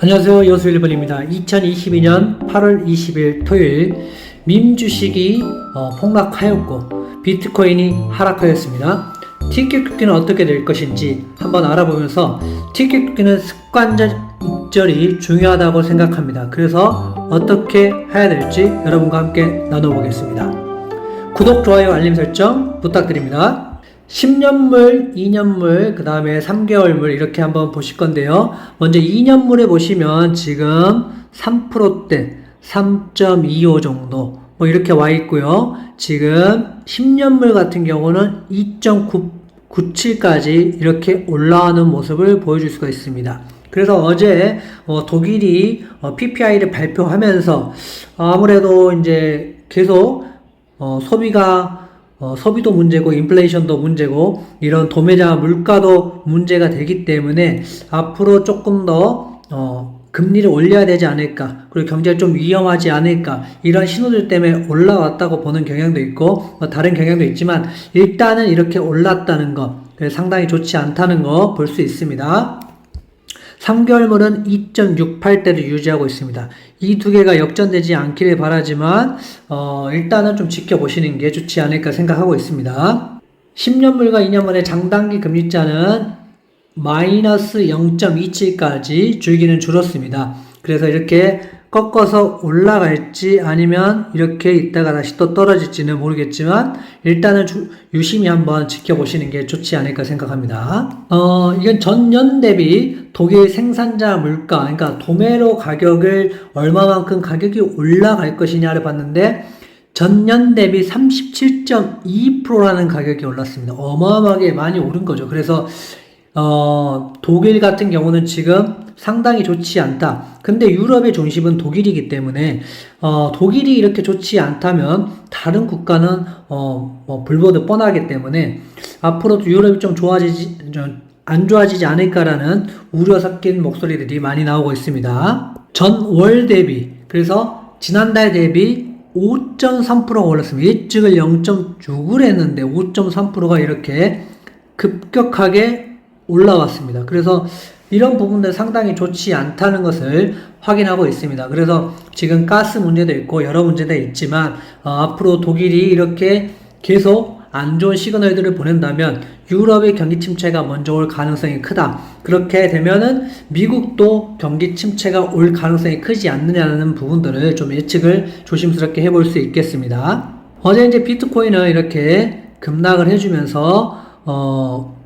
안녕하세요. 여수 1번입니다. 2022년 8월 20일 토요일 민 주식이 어, 폭락하였고 비트코인이 하락하였습니다. 티켓 끊기는 어떻게 될 것인지 한번 알아보면서 티켓 끊기는 습관적 익절이 중요하다고 생각합니다. 그래서 어떻게 해야 될지 여러분과 함께 나눠보겠습니다. 구독, 좋아요, 알림 설정 부탁드립니다. 10년물, 2년물, 그 다음에 3개월물 이렇게 한번 보실 건데요. 먼저 2년물에 보시면 지금 3%대 3.25 정도 뭐 이렇게 와 있고요. 지금 10년물 같은 경우는 2.97까지 이렇게 올라가는 모습을 보여줄 수가 있습니다. 그래서 어제 어, 독일이 어, PPI를 발표하면서 아무래도 이제 계속 어, 소비가 어, 소비도 문제고 인플레이션도 문제고 이런 도매자 물가도 문제가 되기 때문에 앞으로 조금 더 어, 금리를 올려야 되지 않을까 그리고 경제가 좀 위험하지 않을까 이런 신호들 때문에 올라왔다고 보는 경향도 있고 뭐 다른 경향도 있지만 일단은 이렇게 올랐다는 거 그래서 상당히 좋지 않다는 거 볼 수 있습니다. 3개월물은 2.68대를 유지하고 있습니다. 이 두 개가 역전되지 않기를 바라지만 어, 일단은 좀 지켜보시는 게 좋지 않을까 생각하고 있습니다. 10년물과 2년물의 장단기 금리자는 마이너스 0.27까지 줄기는 줄었습니다. 그래서 이렇게 꺾어서 올라갈지 아니면 이렇게 있다가 다시 또 떨어질지는 모르겠지만 일단은 주- 유심히 한번 지켜보시는 게 좋지 않을까 생각합니다. 어, 이건 전년 대비 독일 생산자 물가, 그러니까 도매로 가격을 얼마만큼 가격이 올라갈 것이냐를 봤는데 전년 대비 37.2%라는 가격이 올랐습니다. 어마어마하게 많이 오른 거죠. 그래서 어, 독일 같은 경우는 지금 상당히 좋지 않다. 근데 유럽의 중심은 독일이기 때문에 어, 독일이 이렇게 좋지 않다면 다른 국가는 어, 뭐 불보듯 뻔하기 때문에 앞으로도 유럽이 좀 좋아지지 좀 안 좋아지지 않을까라는 우려 섞인 목소리들이 많이 나오고 있습니다. 전 월 대비 그래서 지난달 대비 5.3%가 올랐습니다. 예측을 0.6을 했는데 5.3%가 이렇게 급격하게 올라왔습니다. 그래서 이런 부분들 상당히 좋지 않다는 것을 확인하고 있습니다. 그래서 지금 가스 문제도 있고 여러 문제도 있지만 어, 앞으로 독일이 이렇게 계속 안 좋은 시그널들을 보낸다면 유럽의 경기 침체가 먼저 올 가능성이 크다. 그렇게 되면은 미국도 경기 침체가 올 가능성이 크지 않느냐는 부분들을 좀 예측을 조심스럽게 해볼 수 있겠습니다. 어제 이제 비트코인은 이렇게 급락을 해주면서 어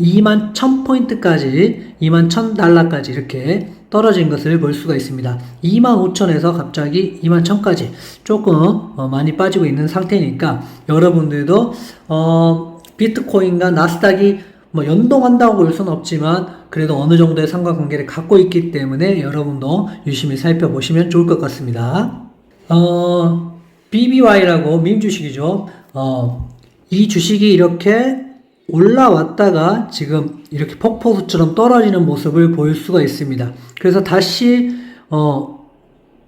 2만 1000포인트까지 2만 1000달러까지 이렇게 떨어진 것을 볼 수가 있습니다. 2만 5천에서 갑자기 2만 1000까지 조금 어, 많이 빠지고 있는 상태니까 여러분들도 어, 비트코인과 나스닥이 뭐 연동한다고 볼 수는 없지만 그래도 어느 정도의 상관관계를 갖고 있기 때문에 여러분도 유심히 살펴보시면 좋을 것 같습니다. 어, BBY라고 민 주식이죠. 어, 이 주식이 이렇게 올라왔다가 지금 이렇게 폭포수처럼 떨어지는 모습을 보일 수가 있습니다. 그래서 다시 어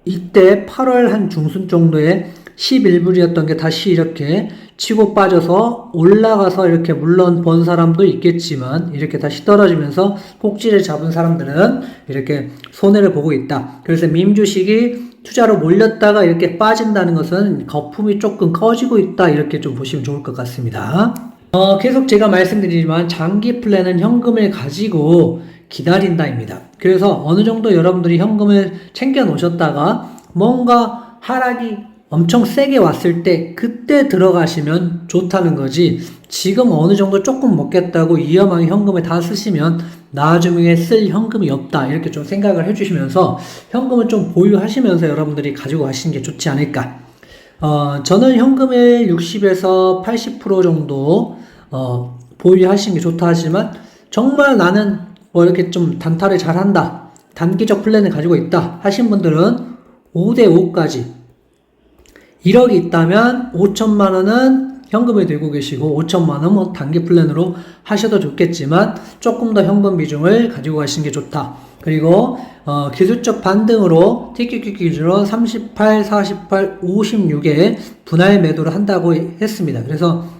이때 8월 한 중순 정도에 11불이었던 게 다시 이렇게 치고 빠져서 올라가서 이렇게 물론 본 사람도 있겠지만 이렇게 다시 떨어지면서 꼭지를 잡은 사람들은 이렇게 손해를 보고 있다. 그래서 민 주식이 투자로 몰렸다가 이렇게 빠진다는 것은 거품이 조금 커지고 있다. 이렇게 좀 보시면 좋을 것 같습니다. 어, 계속 제가 말씀드리지만 장기 플랜은 현금을 가지고 기다린다입니다. 그래서 어느 정도 여러분들이 현금을 챙겨 놓으셨다가 뭔가 하락이 엄청 세게 왔을 때 그때 들어가시면 좋다는 거지 지금 어느 정도 조금 먹겠다고 위험하게 현금을 다 쓰시면 나중에 쓸 현금이 없다 이렇게 좀 생각을 해주시면서 현금을 좀 보유하시면서 여러분들이 가지고 가시는 게 좋지 않을까 어, 저는 현금을 60에서 80% 정도 어, 보유하시는 게 좋다 하지만 정말 나는 뭐 이렇게 좀 단타를 잘 한다. 단기적 플랜을 가지고 있다. 하신 분들은 5대 5까지 1억이 있다면 5천만 원은 현금을 들고 계시고 5천만 원은 뭐 단기 플랜으로 하셔도 좋겠지만 조금 더 현금 비중을 가지고 가시는 게 좋다. 그리고 어, 기술적 반등으로 TQQ 기준으로 38, 48, 56에 분할 매도를 한다고 했습니다. 그래서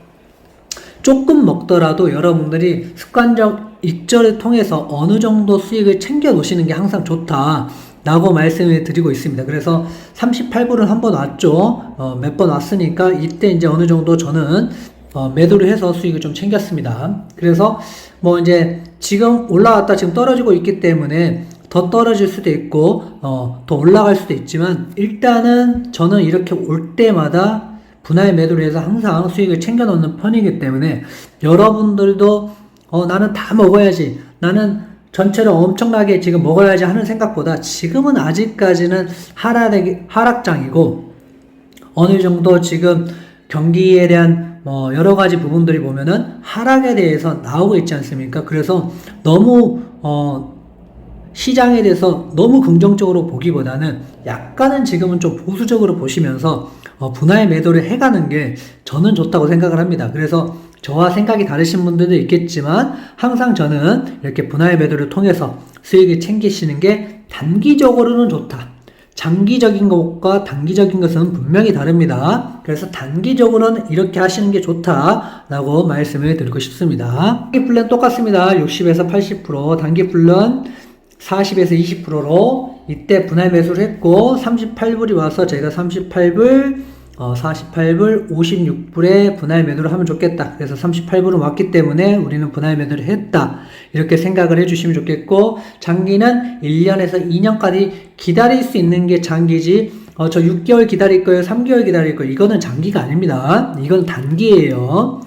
조금 먹더라도 여러분들이 습관적 익절을 통해서 어느 정도 수익을 챙겨 놓으시는 게 항상 좋다 라고 말씀을 드리고 있습니다. 그래서 38불은 한 번 왔죠. 어, 몇 번 왔으니까 이때 이제 어느 정도 저는 어, 매도를 해서 수익을 좀 챙겼습니다. 그래서 뭐 이제 지금 올라왔다 지금 떨어지고 있기 때문에 더 떨어질 수도 있고 어, 더 올라갈 수도 있지만 일단은 저는 이렇게 올 때마다 분할 매도를 해서 항상 수익을 챙겨 놓는 편이기 때문에 여러분들도 어, 나는 다 먹어야지 나는 전체를 엄청나게 지금 먹어야지 하는 생각보다 지금은 아직까지는 하락, 하락장이고 어느 정도 지금 경기에 대한 뭐 여러 가지 부분들이 보면은 하락에 대해서 나오고 있지 않습니까? 그래서 너무 어 시장에 대해서 너무 긍정적으로 보기보다는 약간은 지금은 좀 보수적으로 보시면서 어 분할 매도를 해가는 게 저는 좋다고 생각을 합니다. 그래서 저와 생각이 다르신 분들도 있겠지만 항상 저는 이렇게 분할 매도를 통해서 수익을 챙기시는 게 단기적으로는 좋다. 장기적인 것과 단기적인 것은 분명히 다릅니다. 그래서 단기적으로는 이렇게 하시는 게 좋다라고 말씀을 드리고 싶습니다. 단기 플랜 똑같습니다. 60에서 80%, 단기 플랜 40에서 20%로 이때 분할 매수를 했고 38불이 와서 제가 38불 어, 48불 56불에 분할 매도를 하면 좋겠다. 그래서 38불은 왔기 때문에 우리는 분할 매도를 했다. 이렇게 생각을 해주시면 좋겠고 장기는 1년에서 2년까지 기다릴 수 있는 게 장기지 어, 저 6개월 기다릴 거예요. 3개월 기다릴 거예요. 이거는 장기가 아닙니다. 이건 단기예요.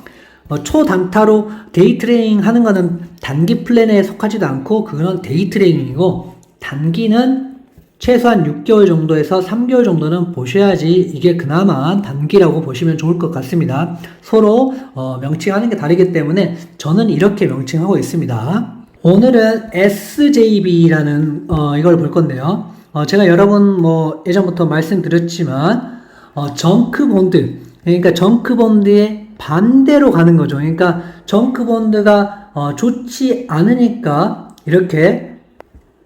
어, 초단타로 데이 트레이닝 하는 거는 단기 플랜에 속하지도 않고 그거는 데이 트레이닝이고 단기는 최소한 6개월 정도에서 3개월 정도는 보셔야지 이게 그나마 단기라고 보시면 좋을 것 같습니다. 서로 어, 명칭하는 게 다르기 때문에 저는 이렇게 명칭하고 있습니다. 오늘은 SJB라는 어, 이걸 볼 건데요. 어, 제가 여러분 뭐 예전부터 말씀드렸지만 어, 정크 본드 그러니까 정크 본드의 반대로 가는 거죠. 그러니까 정크 본드가 어, 좋지 않으니까 이렇게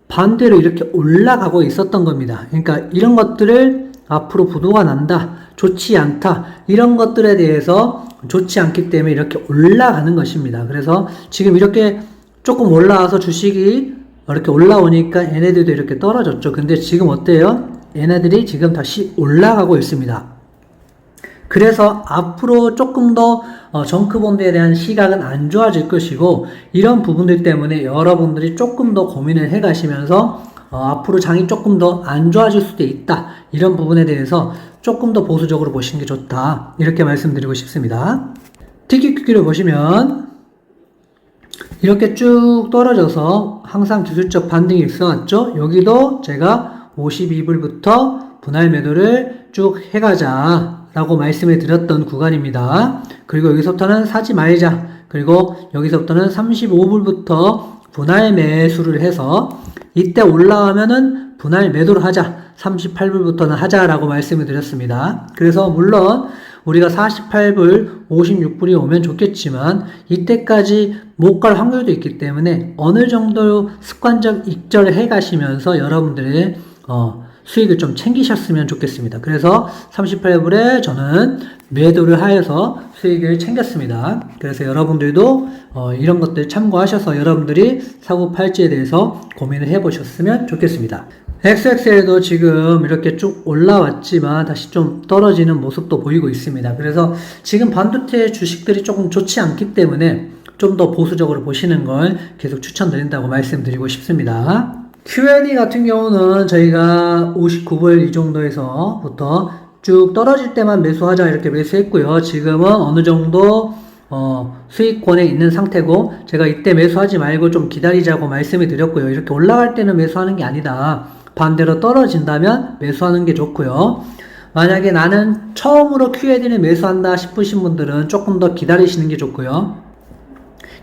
반대로 이렇게 올라가고 있었던 겁니다. 그러니까 이런 것들을 앞으로 부도가 난다, 좋지 않다, 이런 것들에 대해서 좋지 않기 때문에 이렇게 올라가는 것입니다. 그래서 지금 이렇게 조금 올라와서 주식이 이렇게 올라오니까 얘네들도 이렇게 떨어졌죠. 근데 지금 어때요? 얘네들이 지금 다시 올라가고 있습니다. 그래서 앞으로 조금 더 어, 정크본드에 대한 시각은 안 좋아질 것이고 이런 부분들 때문에 여러분들이 조금 더 고민을 해 가시면서 어, 앞으로 장이 조금 더 안 좋아질 수도 있다. 이런 부분에 대해서 조금 더 보수적으로 보시는 게 좋다. 이렇게 말씀드리고 싶습니다. 티키큐키를 보시면 이렇게 쭉 떨어져서 항상 기술적 반등이 있어왔죠? 여기도 제가 52불부터 분할 매도를 쭉 해가자 라고 말씀을 드렸던 구간입니다. 그리고 여기서부터는 사지 말자. 그리고 여기서부터는 35불부터 분할 매수를 해서 이때 올라가면은 분할 매도를 하자. 38불부터는 하자라고 말씀을 드렸습니다. 그래서 물론 우리가 48불, 56불이 오면 좋겠지만 이때까지 못 갈 확률도 있기 때문에 어느 정도 습관적 익절을 해 가시면서 여러분들의 어, 수익을 좀 챙기셨으면 좋겠습니다. 그래서 38불에 저는 매도를 하여서 수익을 챙겼습니다. 그래서 여러분들도 어, 이런 것들 참고하셔서 여러분들이 사고 팔지에 대해서 고민을 해보셨으면 좋겠습니다. XXL도 지금 이렇게 쭉 올라왔지만 다시 좀 떨어지는 모습도 보이고 있습니다. 그래서 지금 반도체 주식들이 조금 좋지 않기 때문에 좀 더 보수적으로 보시는 걸 계속 추천드린다고 말씀드리고 싶습니다. Q&A 같은 경우는 저희가 59불 이 정도에서부터 쭉 떨어질 때만 매수하자 이렇게 매수했고요. 지금은 어느 정도 어, 수익권에 있는 상태고 제가 이때 매수하지 말고 좀 기다리자고 말씀을 드렸고요. 이렇게 올라갈 때는 매수하는 게 아니다. 반대로 떨어진다면 매수하는 게 좋고요. 만약에 나는 처음으로 QAD를 매수한다 싶으신 분들은 조금 더 기다리시는 게 좋고요.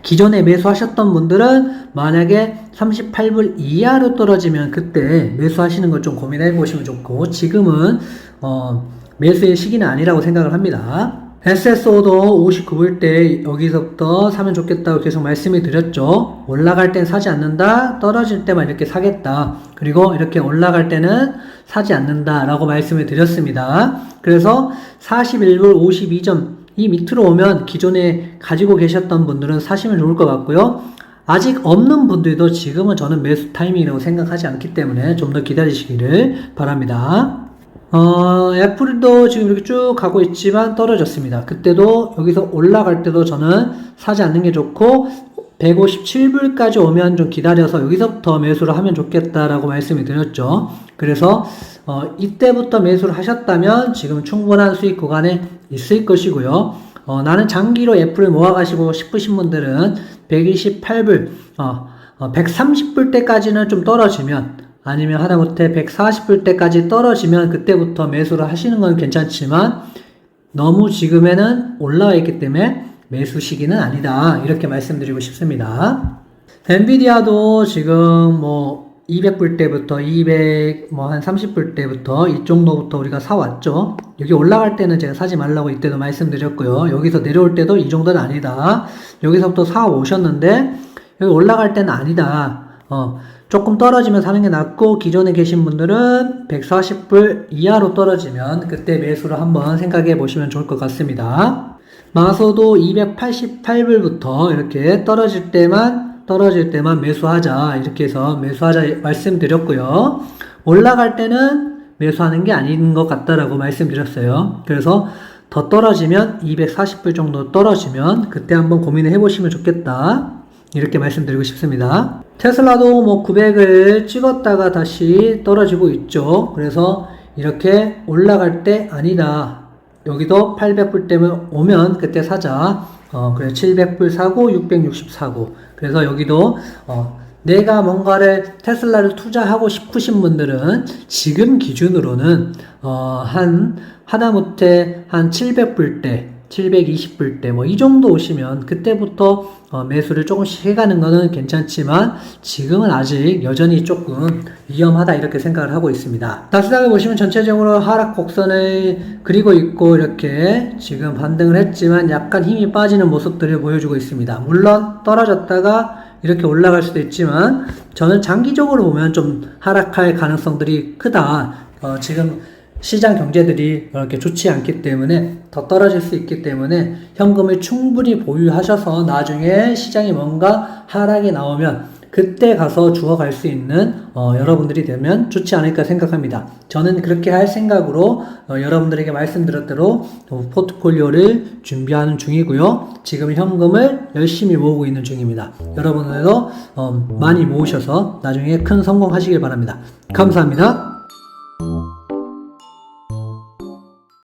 기존에 매수하셨던 분들은 만약에 38불 이하로 떨어지면 그때 매수하시는 걸 좀 고민해 보시면 좋고 지금은 어, 매수의 시기는 아니라고 생각을 합니다. SSO도 59불 때 여기서부터 사면 좋겠다고 계속 말씀을 드렸죠. 올라갈 땐 사지 않는다. 떨어질 때만 이렇게 사겠다. 그리고 이렇게 올라갈 때는 사지 않는다. 라고 말씀을 드렸습니다. 그래서 41불 52점 이 밑으로 오면 기존에 가지고 계셨던 분들은 사시면 좋을 것 같고요. 아직 없는 분들도 지금은 저는 매수 타이밍이라고 생각하지 않기 때문에 좀 더 기다리시기를 바랍니다. 어, 애플도 지금 이렇게 쭉 가고 있지만 떨어졌습니다. 그때도 여기서 올라갈 때도 저는 사지 않는 게 좋고 157불까지 오면 좀 기다려서 여기서부터 매수를 하면 좋겠다라고 말씀을 드렸죠. 그래서 어, 이때부터 매수를 하셨다면 지금 충분한 수익 구간에 있을 것이고요. 어, 나는 장기로 애플을 모아가시고 싶으신 분들은 128불, 어, 130불 때까지는 좀 떨어지면 아니면 하다못해 140불 때까지 떨어지면 그때부터 매수를 하시는 건 괜찮지만 너무 지금에는 올라와 있기 때문에 매수 시기는 아니다. 이렇게 말씀드리고 싶습니다. 엔비디아도 지금 뭐 200불 때부터 200, 뭐 한 30불 때부터 이 정도부터 우리가 사왔죠. 여기 올라갈 때는 제가 사지 말라고 이때도 말씀드렸고요. 여기서 내려올 때도 이 정도는 아니다. 여기서부터 사 오셨는데 여기 올라갈 때는 아니다. 어, 조금 떨어지면 사는 게 낫고 기존에 계신 분들은 140불 이하로 떨어지면 그때 매수를 한번 생각해 보시면 좋을 것 같습니다. 마소도 288불부터 이렇게 떨어질 때만 떨어질 때만 매수하자 이렇게 해서 매수하자 말씀드렸고요. 올라갈 때는 매수하는 게 아닌 것 같다라고 말씀드렸어요. 그래서 더 떨어지면 240불 정도 떨어지면 그때 한번 고민을 해보시면 좋겠다. 이렇게 말씀드리고 싶습니다. 테슬라도 뭐 900을 찍었다가 다시 떨어지고 있죠. 그래서 이렇게 올라갈 때 아니다. 여기도 800불 때문에 오면 그때 사자. 어, 그래 700불 사고 660 사고. 그래서 여기도 어, 내가 뭔가를 테슬라를 투자하고 싶으신 분들은 지금 기준으로는 어, 한 하다못해 한 700불 때 720불 때뭐이 정도 오시면 그때부터 어, 매수를 조금씩 해가는 거는 괜찮지만 지금은 아직 여전히 조금 위험하다 이렇게 생각을 하고 있습니다. 나스닥을 보시면 전체적으로 하락 곡선을 그리고 있고 이렇게 지금 반등을 했지만 약간 힘이 빠지는 모습들을 보여주고 있습니다. 물론 떨어졌다가 이렇게 올라갈 수도 있지만 저는 장기적으로 보면 좀 하락할 가능성들이 크다. 어, 지금 시장 경제들이 그렇게 좋지 않기 때문에 더 떨어질 수 있기 때문에 현금을 충분히 보유하셔서 나중에 시장이 뭔가 하락이 나오면 그때 가서 주워갈 수 있는 어, 여러분들이 되면 좋지 않을까 생각합니다. 저는 그렇게 할 생각으로 어, 여러분들에게 말씀드렸대로 어, 포트폴리오를 준비하는 중이고요. 지금 현금을 열심히 모으고 있는 중입니다. 여러분들도 어, 많이 모으셔서 나중에 큰 성공하시길 바랍니다. 감사합니다.